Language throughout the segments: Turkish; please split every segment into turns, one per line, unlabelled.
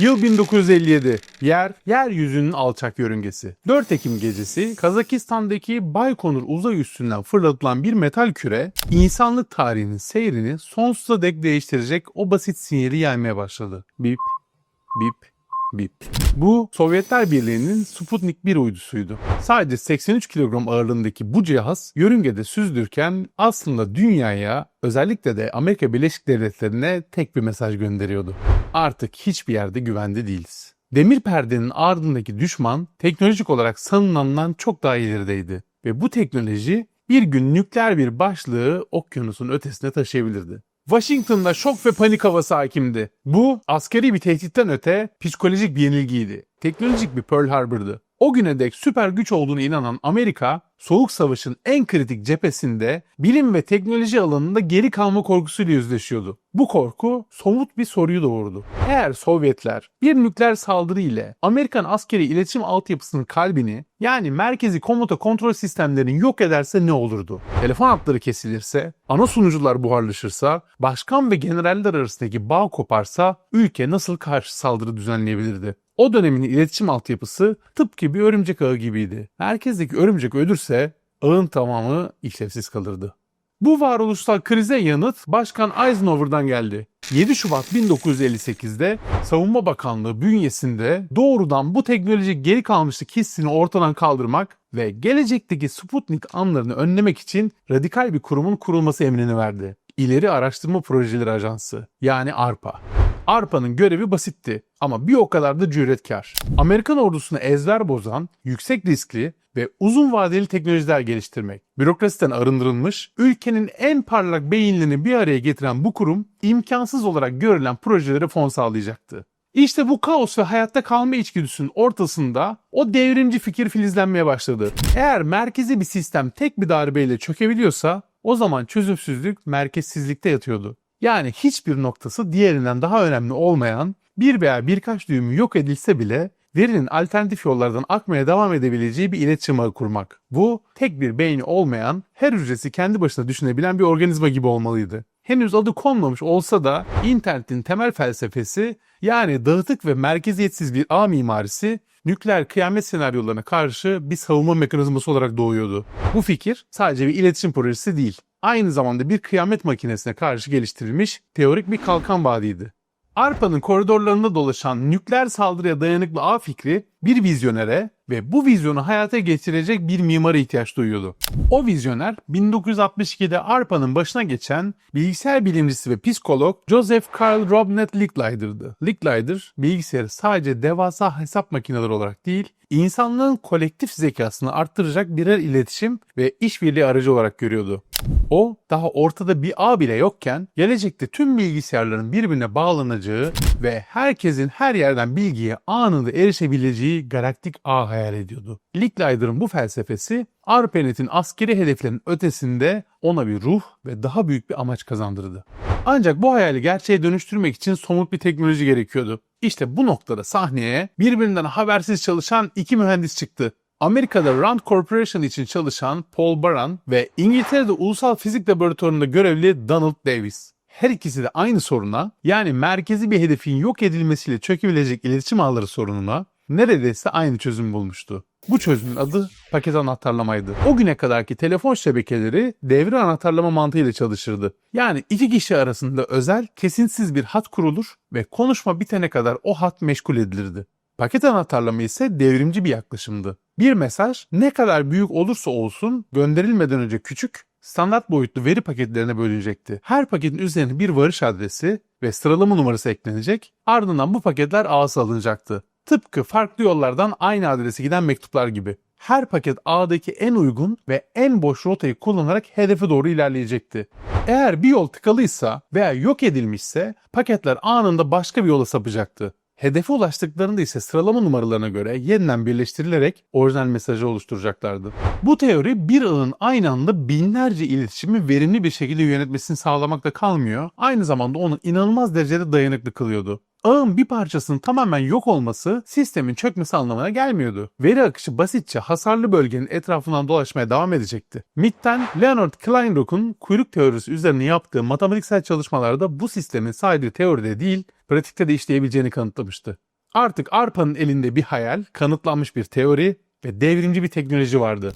Yıl 1957. Yer, yeryüzünün alçak yörüngesi. 4 Ekim gecesi Kazakistan'daki Baykonur uzay üstünden fırlatılan bir metal küre, insanlık tarihinin seyrini sonsuza dek değiştirecek o basit sinyali yaymaya başladı. Bip, bip, bip. Bu Sovyetler Birliği'nin Sputnik 1 uydusuydu. Sadece 83 kilogram ağırlığındaki bu cihaz yörüngede süzdürken aslında dünyaya özellikle de Amerika Birleşik Devletleri'ne tek bir mesaj gönderiyordu. Artık hiçbir yerde güvende değiliz. Demir perdenin ardındaki düşman teknolojik olarak sanılandan çok daha ilerideydi. Ve bu teknoloji bir gün nükleer bir başlığı okyanusun ötesine taşıyabilirdi. Washington'da şok ve panik havası hakimdi. Bu askeri bir tehditten öte psikolojik bir yenilgiydi. Teknolojik bir Pearl Harbor'dı. O güne dek süper güç olduğunu inanan Amerika, Soğuk Savaş'ın en kritik cephesinde bilim ve teknoloji alanında geri kalma korkusuyla yüzleşiyordu. Bu korku somut bir soruyu doğurdu. Eğer Sovyetler bir nükleer saldırı ile Amerikan askeri iletişim altyapısının kalbini yani merkezi komuta kontrol sistemlerini yok ederse ne olurdu? Telefon hatları kesilirse, ana sunucular buharlaşırsa, başkan ve generaller arasındaki bağ koparsa ülke nasıl karşı saldırı düzenleyebilirdi? O dönemin iletişim altyapısı tıpkı bir örümcek ağı gibiydi. Merkezdeki örümcek ölürse ağın tamamı işlevsiz kalırdı. Bu varoluşsal krize yanıt Başkan Eisenhower'dan geldi. 7 Şubat 1958'de Savunma Bakanlığı bünyesinde doğrudan bu teknoloji geri kalmışlık hissini ortadan kaldırmak ve gelecekteki Sputnik anlarını önlemek için radikal bir kurumun kurulması emrini verdi. İleri Araştırma Projeleri Ajansı yani ARPA. ARPA'nın görevi basitti ama bir o kadar da cüretkar. Amerikan ordusunu ezber bozan, yüksek riskli ve uzun vadeli teknolojiler geliştirmek. Bürokrasiden arındırılmış, ülkenin en parlak beyinlerini bir araya getiren bu kurum imkansız olarak görülen projelere fon sağlayacaktı. İşte bu kaos ve hayatta kalma içgüdüsünün ortasında o devrimci fikir filizlenmeye başladı. Eğer merkezi bir sistem tek bir darbeyle çökebiliyorsa o zaman çözümsüzlük merkezsizlikte yatıyordu. Yani hiçbir noktası diğerinden daha önemli olmayan bir veya birkaç düğümü yok edilse bile verinin alternatif yollardan akmaya devam edebileceği bir iletişim ağı kurmak. Bu tek bir beyni olmayan, her hücresi kendi başına düşünebilen bir organizma gibi olmalıydı. Henüz adı konmamış olsa da internetin temel felsefesi yani dağıtık ve merkeziyetsiz bir ağ mimarisi nükleer kıyamet senaryolarına karşı bir savunma mekanizması olarak doğuyordu. Bu fikir sadece bir iletişim projesi değil, aynı zamanda bir kıyamet makinesine karşı geliştirilmiş teorik bir kalkan vaadiydi. ARPA'nın koridorlarında dolaşan nükleer saldırıya dayanıklı ağ fikri bir vizyonere ve bu vizyonu hayata geçirecek bir mimara ihtiyaç duyuyordu. O vizyoner 1962'de ARPA'nın başına geçen bilgisayar bilimcisi ve psikolog Joseph Carl Robert Licklider'dı. Licklider bilgisayarı sadece devasa hesap makineleri olarak değil, insanlığın kolektif zekasını arttıracak birer iletişim ve işbirliği aracı olarak görüyordu. O daha ortada bir ağ bile yokken gelecekte tüm bilgisayarların birbirine bağlanacağı ve herkesin her yerden bilgiye anında erişebileceği galaktik ağ hayal ediyordu. Licklider'ın bu felsefesi ARPANET'in askeri hedeflerinin ötesinde ona bir ruh ve daha büyük bir amaç kazandırdı. Ancak bu hayali gerçeğe dönüştürmek için somut bir teknoloji gerekiyordu. İşte bu noktada sahneye birbirinden habersiz çalışan iki mühendis çıktı. Amerika'da Rand Corporation için çalışan Paul Baran ve İngiltere'de Ulusal Fizik Laboratuvarı'nda görevli Donald Davis. Her ikisi de aynı soruna yani merkezi bir hedefin yok edilmesiyle çökebilecek iletişim ağları sorununa neredeyse aynı çözüm bulmuştu. Bu çözümün adı paket anahtarlamaydı. O güne kadarki telefon şebekeleri devre anahtarlama mantığıyla çalışırdı. Yani iki kişi arasında özel, kesintisiz bir hat kurulur ve konuşma bitene kadar o hat meşgul edilirdi. Paket anahtarlama ise devrimci bir yaklaşımdı. Bir mesaj ne kadar büyük olursa olsun gönderilmeden önce küçük, standart boyutlu veri paketlerine bölünecekti. Her paketin üzerine bir varış adresi ve sıralama numarası eklenecek, ardından bu paketler ağza alınacaktı. Tıpkı farklı yollardan aynı adrese giden mektuplar gibi. Her paket ağdaki en uygun ve en boş rotayı kullanarak hedefe doğru ilerleyecekti. Eğer bir yol tıkalıysa veya yok edilmişse paketler anında başka bir yola sapacaktı. Hedefe ulaştıklarında ise sıralama numaralarına göre yeniden birleştirilerek orijinal mesajı oluşturacaklardı. Bu teori bir ağın aynı anda binlerce iletişimi verimli bir şekilde yönetmesini sağlamakta kalmıyor, aynı zamanda onu inanılmaz derecede dayanıklı kılıyordu. Ağın bir parçasının tamamen yok olması sistemin çökmesi anlamına gelmiyordu. Veri akışı basitçe hasarlı bölgenin etrafından dolaşmaya devam edecekti. MIT'ten Leonard Kleinrock'un kuyruk teorisi üzerine yaptığı matematiksel çalışmalarda bu sistemin sadece teoride değil, pratikte de işleyebileceğini kanıtlamıştı. Artık ARPA'nın elinde bir hayal, kanıtlanmış bir teori ve devrimci bir teknoloji vardı.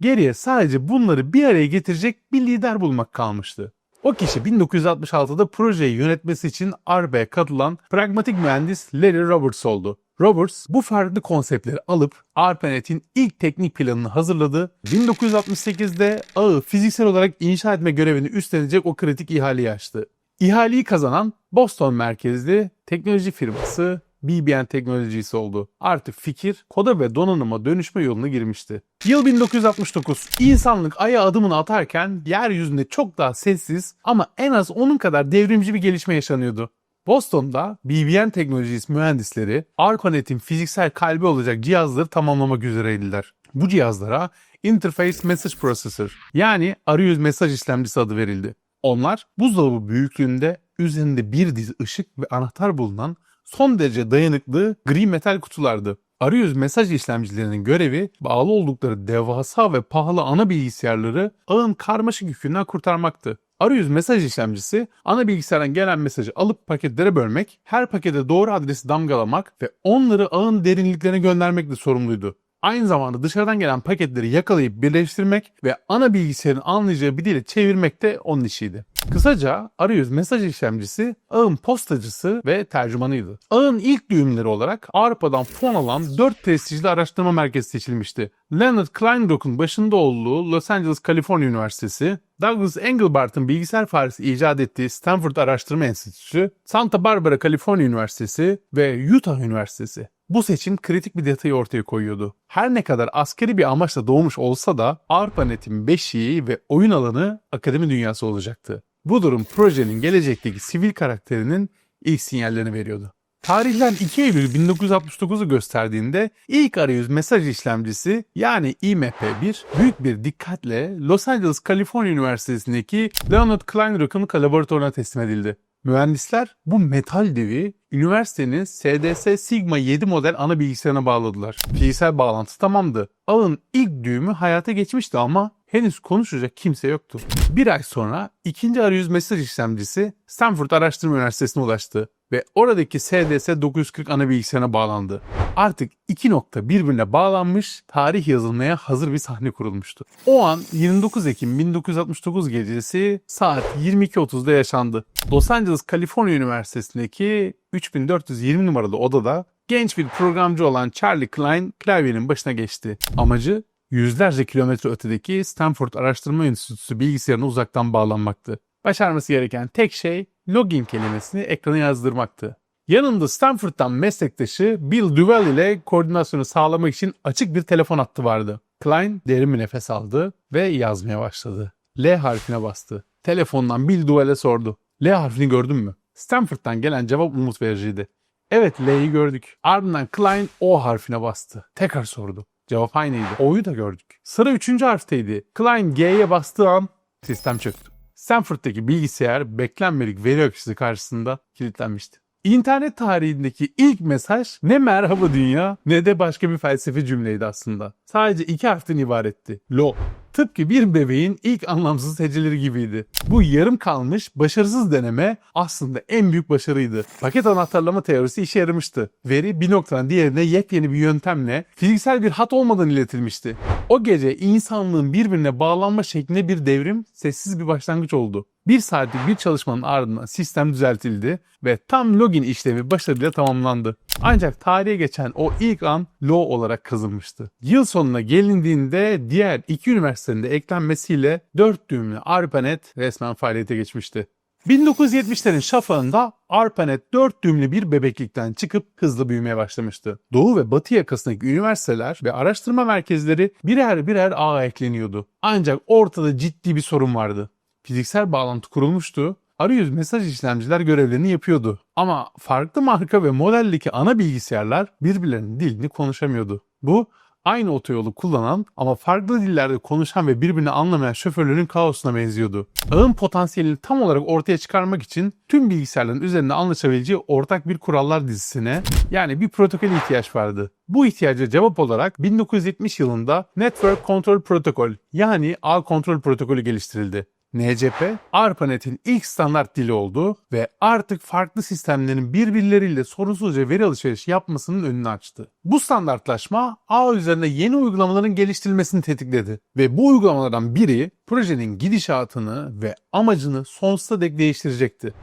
Geriye sadece bunları bir araya getirecek bir lider bulmak kalmıştı. O kişi 1966'da projeyi yönetmesi için ARPA'ya katılan pragmatik mühendis Larry Roberts oldu. Roberts bu farklı konseptleri alıp ARPANET'in ilk teknik planını hazırladı. 1968'de ağı fiziksel olarak inşa etme görevini üstlenecek o kritik ihaleyi açtı. İhaleyi kazanan Boston merkezli teknoloji firması BBN Teknolojisi oldu. Artık fikir koda ve donanıma dönüşme yoluna girmişti. Yıl 1969. İnsanlık aya adımını atarken yeryüzünde çok daha sessiz ama en az onun kadar devrimci bir gelişme yaşanıyordu. Boston'da BBN Teknolojisi mühendisleri ARPANET'in fiziksel kalbi olacak cihazları tamamlamak üzereydiler. Bu cihazlara Interface Message Processor yani arayüz mesaj işlemcisi adı verildi. Onlar buzdolabı büyüklüğünde üzerinde bir dizi ışık ve anahtar bulunan son derece dayanıklı gri metal kutulardı. Arayüz mesaj işlemcilerinin görevi bağlı oldukları devasa ve pahalı ana bilgisayarları ağın karmaşık yükünden kurtarmaktı. Arayüz mesaj işlemcisi ana bilgisayardan gelen mesajı alıp paketlere bölmek, her pakete doğru adresi damgalamak ve onları ağın derinliklerine göndermekle sorumluydu. Aynı zamanda dışarıdan gelen paketleri yakalayıp birleştirmek ve ana bilgisayarın anlayacağı bir dile çevirmek de onun işiydi. Kısaca arayüz mesaj işlemcisi ağın postacısı ve tercümanıydı. Ağın ilk düğümleri olarak Avrupa'dan fon alan 4 prestijli araştırma merkezi seçilmişti. Leonard Kleinrock'un başında olduğu Los Angeles Kaliforniya Üniversitesi, Douglas Engelbart'ın bilgisayar faresi icat ettiği Stanford Araştırma Enstitüsü, Santa Barbara Kaliforniya Üniversitesi ve Utah Üniversitesi. Bu seçim kritik bir detayı ortaya koyuyordu. Her ne kadar askeri bir amaçla doğmuş olsa da ARPANET'in beşiği ve oyun alanı akademi dünyası olacaktı. Bu durum projenin gelecekteki sivil karakterinin ilk sinyallerini veriyordu. Tarihler 2 Eylül 1969'u gösterdiğinde ilk arayüz mesaj işlemcisi yani IMP1 büyük bir dikkatle Los Angeles Kaliforniya Üniversitesi'ndeki Leonard Kleinrock'un laboratuvarına teslim edildi. Mühendisler bu metal devi üniversitenin SDS Sigma 7 model ana bilgisayarına bağladılar. Fiziksel bağlantı tamamdı. Ağın ilk düğümü hayata geçmişti ama henüz konuşacak kimse yoktu. Bir ay sonra ikinci arayüz mesaj işlemcisi Stanford Araştırma Üniversitesi'ne ulaştı ve oradaki SDS 940 ana bilgisayarına bağlandı. Artık iki nokta birbirine bağlanmış, tarih yazılmaya hazır bir sahne kurulmuştu. O an 29 Ekim 1969 gecesi saat 22.30'da yaşandı. Los Angeles Kaliforniya Üniversitesi'ndeki 3420 numaralı odada genç bir programcı olan Charlie Klein klavyenin başına geçti. Amacı yüzlerce kilometre ötedeki Stanford Araştırma Enstitüsü bilgisayarına uzaktan bağlanmaktı. Başarması gereken tek şey login kelimesini ekrana yazdırmaktı. Yanında Stanford'dan meslektaşı Bill Duval ile koordinasyonu sağlamak için açık bir telefon hattı vardı. Klein derin bir nefes aldı ve yazmaya başladı. L harfine bastı. Telefondan Bill Duval'e sordu. L harfini gördün mü? Stanford'dan gelen cevap umut vericiydi. Evet L'yi gördük. Ardından Klein O harfine bastı. Tekrar sordu. Cevap aynıydı. O'yu da gördük. Sıra üçüncü harfteydi. Klein G'ye bastığı an sistem çöktü. Stanford'daki bilgisayar beklenmedik veri akışı karşısında kilitlenmişti. İnternet tarihindeki ilk mesaj ne merhaba dünya ne de başka bir felsefe cümleydi aslında. Sadece iki harften ibaretti. Lo. Tıpkı bir bebeğin ilk anlamsız heceleri gibiydi. Bu yarım kalmış, başarısız deneme aslında en büyük başarıydı. Paket anahtarlama teorisi işe yaramıştı. Veri bir noktadan diğerine yepyeni bir yöntemle fiziksel bir hat olmadan iletilmişti. O gece insanlığın birbirine bağlanma şeklinde bir devrim sessiz bir başlangıç oldu. Bir saatlik bir çalışmanın ardından sistem düzeltildi ve tam login işlemi başarıyla tamamlandı. Ancak tarihe geçen o ilk an low olarak kazınmıştı. Yıl sonuna gelindiğinde diğer iki üniversitenin de eklenmesiyle 4 düğümlü ARPANET resmen faaliyete geçmişti. 1970'lerin şafağında ARPANET 4 düğümlü bir bebeklikten çıkıp hızlı büyümeye başlamıştı. Doğu ve batı yakasındaki üniversiteler ve araştırma merkezleri birer birer ağa ekleniyordu. Ancak ortada ciddi bir sorun vardı. Fiziksel bağlantı kurulmuştu arayüz mesaj işlemciler görevlerini yapıyordu. Ama farklı marka ve modeldeki ana bilgisayarlar birbirlerinin dilini konuşamıyordu. Bu aynı otoyolu kullanan ama farklı dillerde konuşan ve birbirini anlamayan şoförlerin kaosuna benziyordu. Ağın potansiyelini tam olarak ortaya çıkarmak için tüm bilgisayarların üzerinde anlaşabileceği ortak bir kurallar dizisine yani bir protokole ihtiyaç vardı. Bu ihtiyaca cevap olarak 1970 yılında Network Control Protocol yani ağ kontrol protokolü geliştirildi. NCP, ARPANET'in ilk standart dili oldu ve artık farklı sistemlerin birbirleriyle sorunsuzca veri alışverişi yapmasının önünü açtı. Bu standartlaşma ağ üzerinde yeni uygulamaların geliştirilmesini tetikledi ve bu uygulamalardan biri projenin gidişatını ve amacını sonsuza dek değiştirecekti.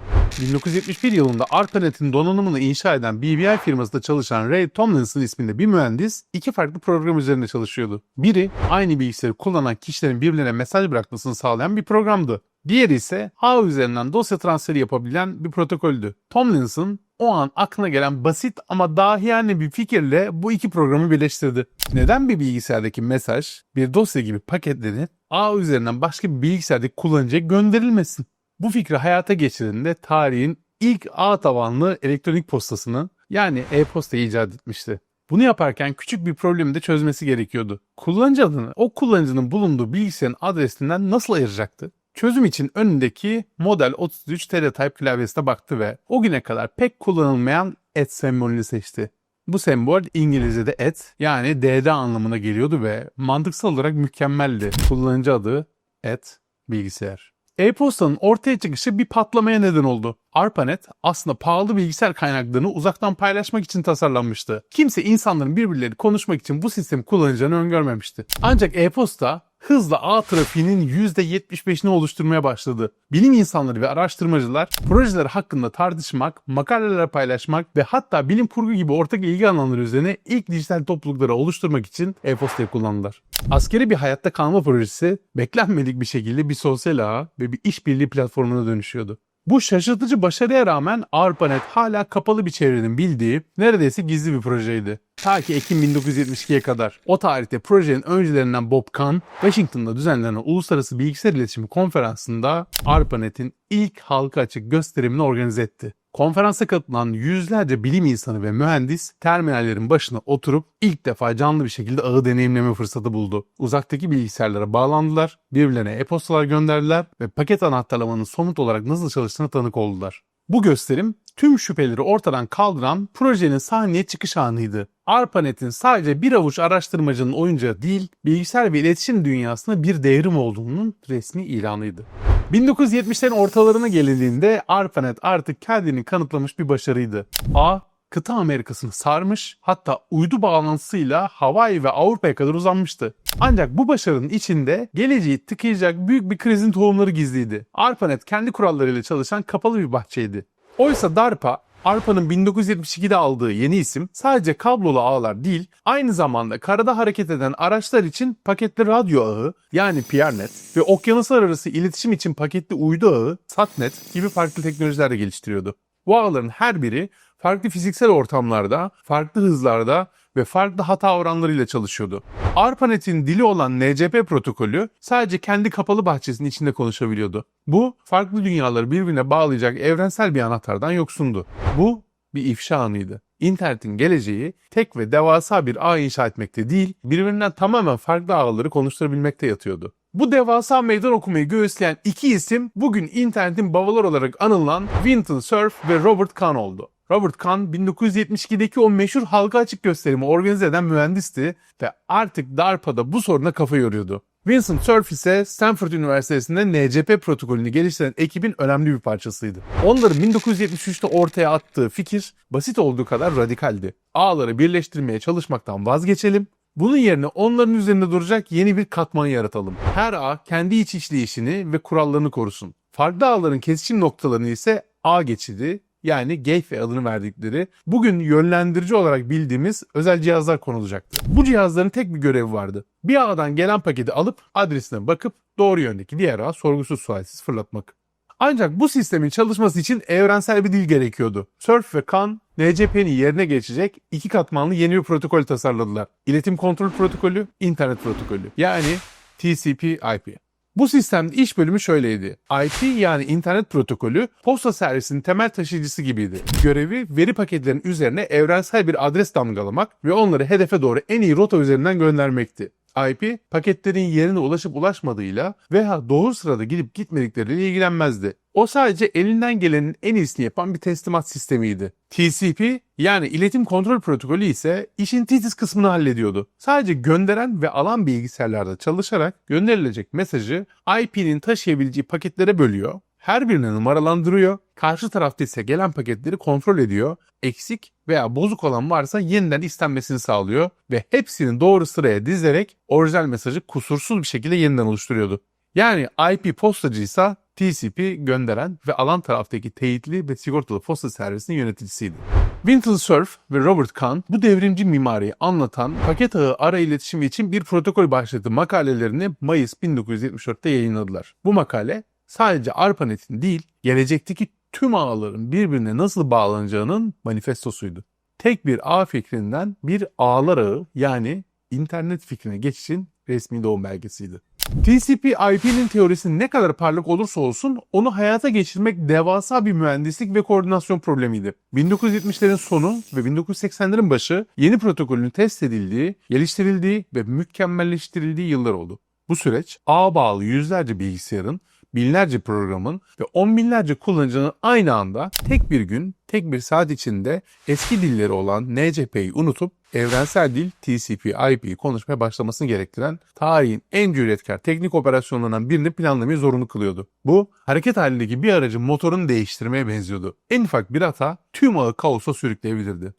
1971 yılında ARPANET'in donanımını inşa eden BBI firmasında çalışan Ray Tomlinson isminde bir mühendis iki farklı program üzerinde çalışıyordu. Biri aynı bilgisayarı kullanan kişilerin birbirlerine mesaj bırakmasını sağlayan bir programdı. Diğeri ise ağ üzerinden dosya transferi yapabilen bir protokoldü. Tomlinson o an aklına gelen basit ama dahiyane bir fikirle bu iki programı birleştirdi. Neden bir bilgisayardaki mesaj bir dosya gibi paketlenip ağ üzerinden başka bir bilgisayardaki kullanıcıya gönderilmesin? Bu fikri hayata geçirdiğinde tarihin ilk ağ tabanlı elektronik postasını yani e-postayı icat etmişti. Bunu yaparken küçük bir problemi de çözmesi gerekiyordu. Kullanıcı adını o kullanıcının bulunduğu bilgisayarın adresinden nasıl ayıracaktı? Çözüm için önündeki Model 33 Teletype klavyesine baktı ve o güne kadar pek kullanılmayan et sembolünü seçti. Bu sembol İngilizce'de et yani D'de anlamına geliyordu ve mantıksal olarak mükemmeldi. Kullanıcı adı et bilgisayar. E-postanın ortaya çıkışı bir patlamaya neden oldu. ARPANET aslında pahalı bilgisayar kaynaklarını uzaktan paylaşmak için tasarlanmıştı. Kimse insanların birbirleri konuşmak için bu sistemi kullanacağını öngörmemişti. Ancak e-posta hızla ağ trafiğinin %75'ini oluşturmaya başladı. Bilim insanları ve araştırmacılar projeler hakkında tartışmak, makaleler paylaşmak ve hatta bilim kurgu gibi ortak ilgi alanları üzerine ilk dijital toplulukları oluşturmak için e-postayı kullandılar. Askeri bir hayatta kalma projesi beklenmedik bir şekilde bir sosyal ağ ve bir işbirliği platformuna dönüşüyordu. Bu şaşırtıcı başarıya rağmen ARPANET hala kapalı bir çevrenin bildiği neredeyse gizli bir projeydi. Ta ki Ekim 1972'ye kadar. O tarihte projenin öncülerinden Bob Kahn, Washington'da düzenlenen Uluslararası Bilgisayar İletişimi Konferansı'nda ARPANET'in ilk halka açık gösterimini organize etti. Konferansa katılan yüzlerce bilim insanı ve mühendis terminallerin başına oturup ilk defa canlı bir şekilde ağı deneyimleme fırsatı buldu. Uzaktaki bilgisayarlara bağlandılar, birbirlerine e-postalar gönderdiler ve paket anahtarlamanın somut olarak nasıl çalıştığına tanık oldular. Bu gösterim tüm şüpheleri ortadan kaldıran projenin sahneye çıkış anıydı. ARPANET'in sadece bir avuç araştırmacının oyuncağı değil, bilgisayar ve iletişim dünyasında bir devrim olduğunun resmi ilanıydı. 1970'lerin ortalarına gelindiğinde ARPANET artık kendini kanıtlamış bir başarıydı. A, kıta Amerika'sını sarmış hatta uydu bağlantısıyla Hawaii ve Avrupa'ya kadar uzanmıştı. Ancak bu başarının içinde geleceği tıkayacak büyük bir krizin tohumları gizliydi. ARPANET kendi kurallarıyla çalışan kapalı bir bahçeydi. Oysa DARPA ARPA'nın 1972'de aldığı yeni isim sadece kablolu ağlar değil, aynı zamanda karada hareket eden araçlar için paketli radyo ağı yani PRNet ve okyanuslar arası iletişim için paketli uydu ağı SATNet gibi farklı teknolojiler de geliştiriyordu. Bu ağların her biri farklı fiziksel ortamlarda, farklı hızlarda ve farklı hata oranlarıyla çalışıyordu. ARPANET'in dili olan NCP protokolü sadece kendi kapalı bahçesinin içinde konuşabiliyordu. Bu farklı dünyaları birbirine bağlayacak evrensel bir anahtardan yoksundu. Bu bir ifşa anıydı. İnternetin geleceği tek ve devasa bir ağ inşa etmekte değil, birbirinden tamamen farklı ağları konuşturabilmekte yatıyordu. Bu devasa meydan okumayı göğüsleyen iki isim bugün internetin babalar olarak anılan Winton Cerf ve Robert Kahn oldu. Robert Kahn 1972'deki o meşhur halka açık gösterimi organize eden mühendisti ve artık DARPA'da bu soruna kafa yoruyordu. Vincent Cerf ise Stanford Üniversitesi'nde NCP protokolünü geliştiren ekibin önemli bir parçasıydı. Onların 1973'te ortaya attığı fikir basit olduğu kadar radikaldi. Ağları birleştirmeye çalışmaktan vazgeçelim, bunun yerine onların üzerinde duracak yeni bir katman yaratalım. Her ağ kendi iç işleyişini ve kurallarını korusun. Farklı ağların kesişim noktalarını ise ağ geçidi yani gateway adını verdikleri bugün yönlendirici olarak bildiğimiz özel cihazlar konulacaktı. Bu cihazların tek bir görevi vardı. Bir ağdan gelen paketi alıp adresine bakıp doğru yöndeki diğer ağa sorgusuz sualsiz fırlatmak. Ancak bu sistemin çalışması için evrensel bir dil gerekiyordu. Surf ve Kan, NCP'nin yerine geçecek iki katmanlı yeni bir protokol tasarladılar. İletim kontrol protokolü, internet protokolü. Yani TCP/IP. Bu sistemde iş bölümü şöyleydi. IP yani internet protokolü posta servisinin temel taşıyıcısı gibiydi. Görevi veri paketlerinin üzerine evrensel bir adres damgalamak ve onları hedefe doğru en iyi rota üzerinden göndermekti. IP paketlerin yerine ulaşıp ulaşmadığıyla veya doğru sırada gidip gitmedikleriyle ilgilenmezdi. O sadece elinden gelenin en iyisini yapan bir teslimat sistemiydi. TCP yani iletim kontrol protokolü ise işin titiz kısmını hallediyordu. Sadece gönderen ve alan bilgisayarlarda çalışarak gönderilecek mesajı IP'nin taşıyabileceği paketlere bölüyor. Her birini numaralandırıyor. Karşı tarafta ise gelen paketleri kontrol ediyor. Eksik veya bozuk olan varsa yeniden istenmesini sağlıyor ve hepsini doğru sıraya dizerek orijinal mesajı kusursuz bir şekilde yeniden oluşturuyordu. Yani IP postacıysa TCP gönderen ve alan taraftaki teyitli ve sigortalı posta servisinin yöneticisiydi. Wintle Cerf ve Robert Kahn bu devrimci mimariyi anlatan paket ağı ara iletişimi için bir protokol başlıklı makalelerini Mayıs 1974'te yayınladılar. Bu makale sadece ARPANET'in değil, gelecekteki tüm ağların birbirine nasıl bağlanacağının manifestosuydu. Tek bir ağ fikrinden bir ağlar ağı yani internet fikrine geçişin resmi doğum belgesiydi. TCP/IP'nin teorisi ne kadar parlak olursa olsun onu hayata geçirmek devasa bir mühendislik ve koordinasyon problemiydi. 1970'lerin sonu ve 1980'lerin başı yeni protokolün test edildiği, geliştirildiği ve mükemmelleştirildiği yıllar oldu. Bu süreç ağ bağlı yüzlerce bilgisayarın, binlerce programın ve on binlerce kullanıcının aynı anda tek bir gün, tek bir saat içinde eski dilleri olan NCP'yi unutup evrensel dil TCP/IP'yi konuşmaya başlamasını gerektiren tarihin en cüretkar teknik operasyonlarından birini planlamayı zorunlu kılıyordu. Bu hareket halindeki bir aracın motorunu değiştirmeye benziyordu. En ufak bir hata tüm ağı kaosa sürükleyebilirdi.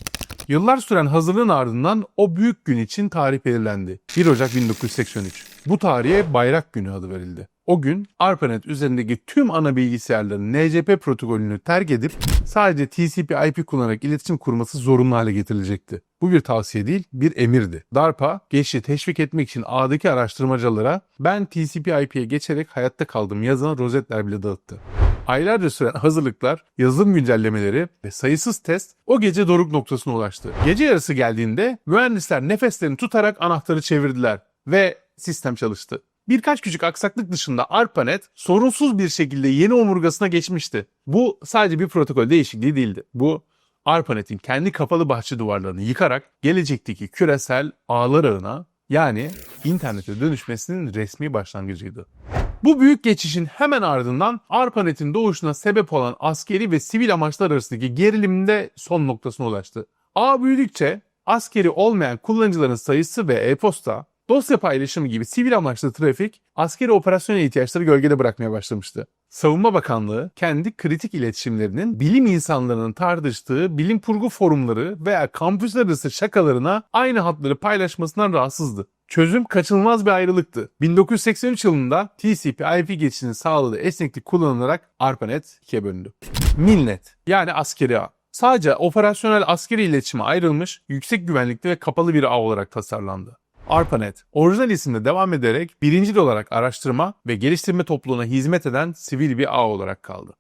Yıllar süren hazırlığın ardından o büyük gün için tarih belirlendi. 1 Ocak 1983. Bu tarihe Bayrak Günü adı verildi. O gün ARPANET üzerindeki tüm ana bilgisayarların NCP protokolünü terk edip sadece TCP/IP kullanarak iletişim kurması zorunlu hale getirilecekti. Bu bir tavsiye değil, bir emirdi. DARPA, geçişi teşvik etmek için ağdaki araştırmacılara ben TCP/IP'ye geçerek hayatta kaldım yazan rozetler bile dağıttı. Aylarca süren hazırlıklar, yazılım güncellemeleri ve sayısız test o gece doruk noktasına ulaştı. Gece yarısı geldiğinde mühendisler nefeslerini tutarak anahtarı çevirdiler ve sistem çalıştı. Birkaç küçük aksaklık dışında ARPANET sorunsuz bir şekilde yeni omurgasına geçmişti. Bu sadece bir protokol değişikliği değildi. Bu ARPANET'in kendi kapalı bahçe duvarlarını yıkarak gelecekteki küresel ağlar ağına yani internete dönüşmesinin resmi başlangıcıydı. Bu büyük geçişin hemen ardından ARPANET'in doğuşuna sebep olan askeri ve sivil amaçlar arasındaki gerilim de son noktasına ulaştı. Ağ büyüdükçe askeri olmayan kullanıcıların sayısı ve e-posta, dosya paylaşımı gibi sivil amaçlı trafik askeri operasyonel ihtiyaçları gölgede bırakmaya başlamıştı. Savunma Bakanlığı kendi kritik iletişimlerinin bilim insanlarının tartıştığı bilim kurgu forumları veya kampüsler arası şakalarına aynı hatları paylaşmasından rahatsızdı. Çözüm kaçınılmaz bir ayrılıktı. 1983 yılında TCP/IP geçişinin sağladığı esneklik kullanılarak ARPANET ikiye bölündü. Milnet yani askeri ağ. Sadece operasyonel askeri iletişime ayrılmış, yüksek güvenlikli ve kapalı bir ağ olarak tasarlandı. ARPANET, orijinal isimle devam ederek birincil olarak araştırma ve geliştirme topluluğuna hizmet eden sivil bir ağ olarak kaldı.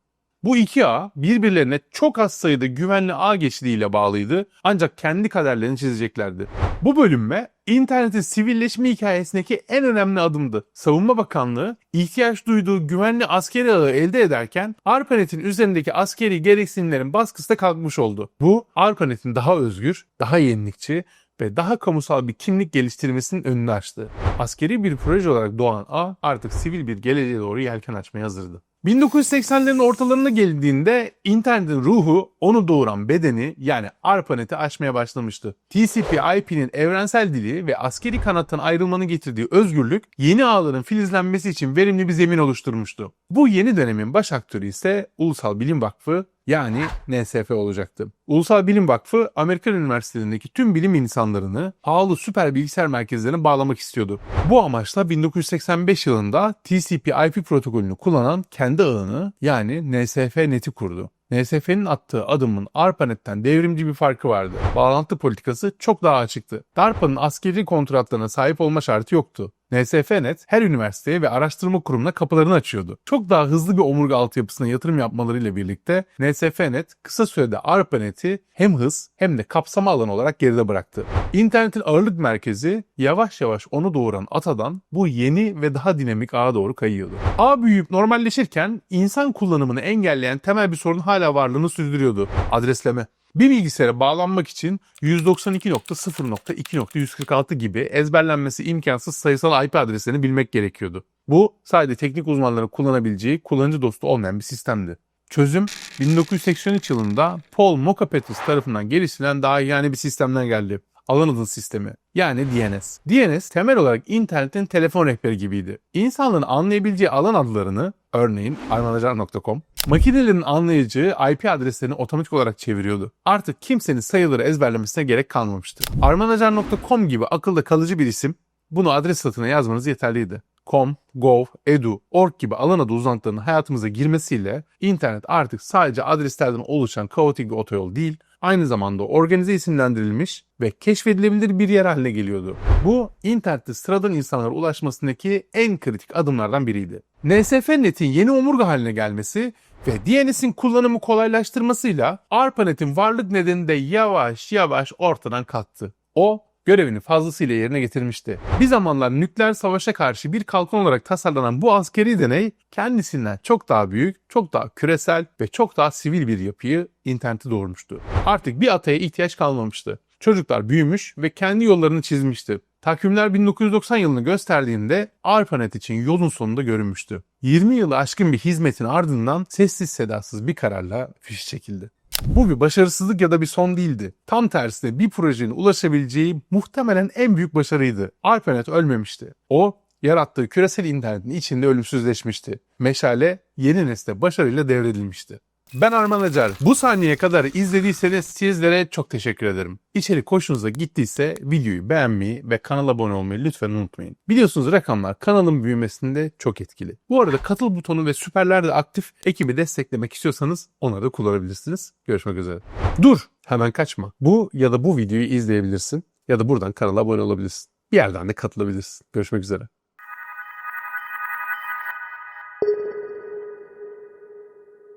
Bu iki ağ birbirlerine çok az sayıda güvenli ağ geçidiyle bağlıydı ancak kendi kaderlerini çizeceklerdi. Bu bölünme internetin sivilleşme hikayesindeki en önemli adımdı. Savunma Bakanlığı ihtiyaç duyduğu güvenli askeri ağı elde ederken ARPANET'in üzerindeki askeri gereksinimlerin baskısı da kalkmış oldu. Bu ARPANET'in daha özgür, daha yenilikçi ve daha kamusal bir kimlik geliştirmesinin önünü açtı. Askeri bir proje olarak doğan A artık sivil bir geleceğe doğru yelken açmaya hazırdı. 1980'lerin ortalarına geldiğinde internetin ruhu onu doğuran bedeni yani ARPANET'i aşmaya başlamıştı. TCP/IP'nin evrensel dili ve askeri kanattan ayrılmanın getirdiği özgürlük yeni ağların filizlenmesi için verimli bir zemin oluşturmuştu. Bu yeni dönemin baş aktörü ise Ulusal Bilim Vakfı yani NSF olacaktı. Ulusal Bilim Vakfı Amerikan üniversitelerindeki tüm bilim insanlarını pahalı süper bilgisayar merkezlerine bağlamak istiyordu. Bu amaçla 1985 yılında TCP/IP protokolünü kullanan kendi ağını yani NSF-NET'i kurdu. NSF'nin attığı adımın ARPANET'ten devrimci bir farkı vardı. Bağlantı politikası çok daha açıktı. DARPA'nın askeri kontratlarına sahip olma şartı yoktu. NSF-Net her üniversiteye ve araştırma kurumuna kapılarını açıyordu. Çok daha hızlı bir omurga altyapısına yatırım yapmalarıyla birlikte NSF-Net kısa sürede ARPANET'i hem hız hem de kapsama alanı olarak geride bıraktı. İnternetin ağırlık merkezi yavaş yavaş onu doğuran atadan bu yeni ve daha dinamik ağa doğru kayıyordu. Ağ büyüyüp normalleşirken insan kullanımını engelleyen temel bir sorun hala varlığını sürdürüyordu. Adresleme. Bir bilgisayara bağlanmak için 192.0.2.146 gibi ezberlenmesi imkansız sayısal IP adreslerini bilmek gerekiyordu. Bu sadece teknik uzmanların kullanabileceği kullanıcı dostu olmayan bir sistemdi. Çözüm 1983 yılında Paul Mockapettis tarafından geliştirilen daha yani bir sistemden geldi. Alan adı sistemi yani DNS. DNS temel olarak internetin telefon rehberi gibiydi. İnsanların anlayabileceği alan adlarını örneğin armanacar.com makinelerin anlayacağı IP adreslerini otomatik olarak çeviriyordu. Artık kimsenin sayıları ezberlemesine gerek kalmamıştı. armanacar.com gibi akılda kalıcı bir isim bunu adres satına yazmanız yeterliydi. Com, Gov, Edu, Org gibi alan adı uzantılarının hayatımıza girmesiyle internet artık sadece adreslerden oluşan kaotik bir otoyol değil, aynı zamanda organize isimlendirilmiş ve keşfedilebilir bir yer haline geliyordu. Bu internette sıradan insanlara ulaşmasındaki en kritik adımlardan biriydi. NSFNet'in yeni omurga haline gelmesi ve DNS'in kullanımı kolaylaştırmasıyla ARPANET'in varlık nedeni de yavaş yavaş ortadan kalktı. O görevini fazlasıyla yerine getirmişti. Bir zamanlar nükleer savaşa karşı bir kalkan olarak tasarlanan bu askeri deney kendisinden çok daha büyük, çok daha küresel ve çok daha sivil bir yapıyı interneti doğurmuştu. Artık bir ataya ihtiyaç kalmamıştı. Çocuklar büyümüş ve kendi yollarını çizmişti. Takvimler 1990 yılını gösterdiğinde ARPANET için yolun sonunda görünmüştü. 20 yılı aşkın bir hizmetin ardından sessiz sedasız bir kararla fiş çekildi. Bu bir başarısızlık ya da bir son değildi. Tam tersine bir projenin ulaşabileceği muhtemelen en büyük başarıydı. ARPANET ölmemişti. O yarattığı küresel internetin içinde ölümsüzleşmişti. Meşale yeni nesle başarıyla devredilmişti. Ben Arman Acar. Bu saniyeye kadar izlediyseniz sizlere çok teşekkür ederim. İçerik hoşunuza gittiyse videoyu beğenmeyi ve kanala abone olmayı lütfen unutmayın. Biliyorsunuz rakamlar kanalın büyümesinde çok etkili. Bu arada katıl butonu ve süperler de aktif. Ekibi desteklemek istiyorsanız onları da kullanabilirsiniz. Görüşmek üzere. Dur hemen kaçma. Bu ya da bu videoyu izleyebilirsin ya da buradan kanala abone olabilirsin. Bir yerden de katılabilirsin. Görüşmek üzere.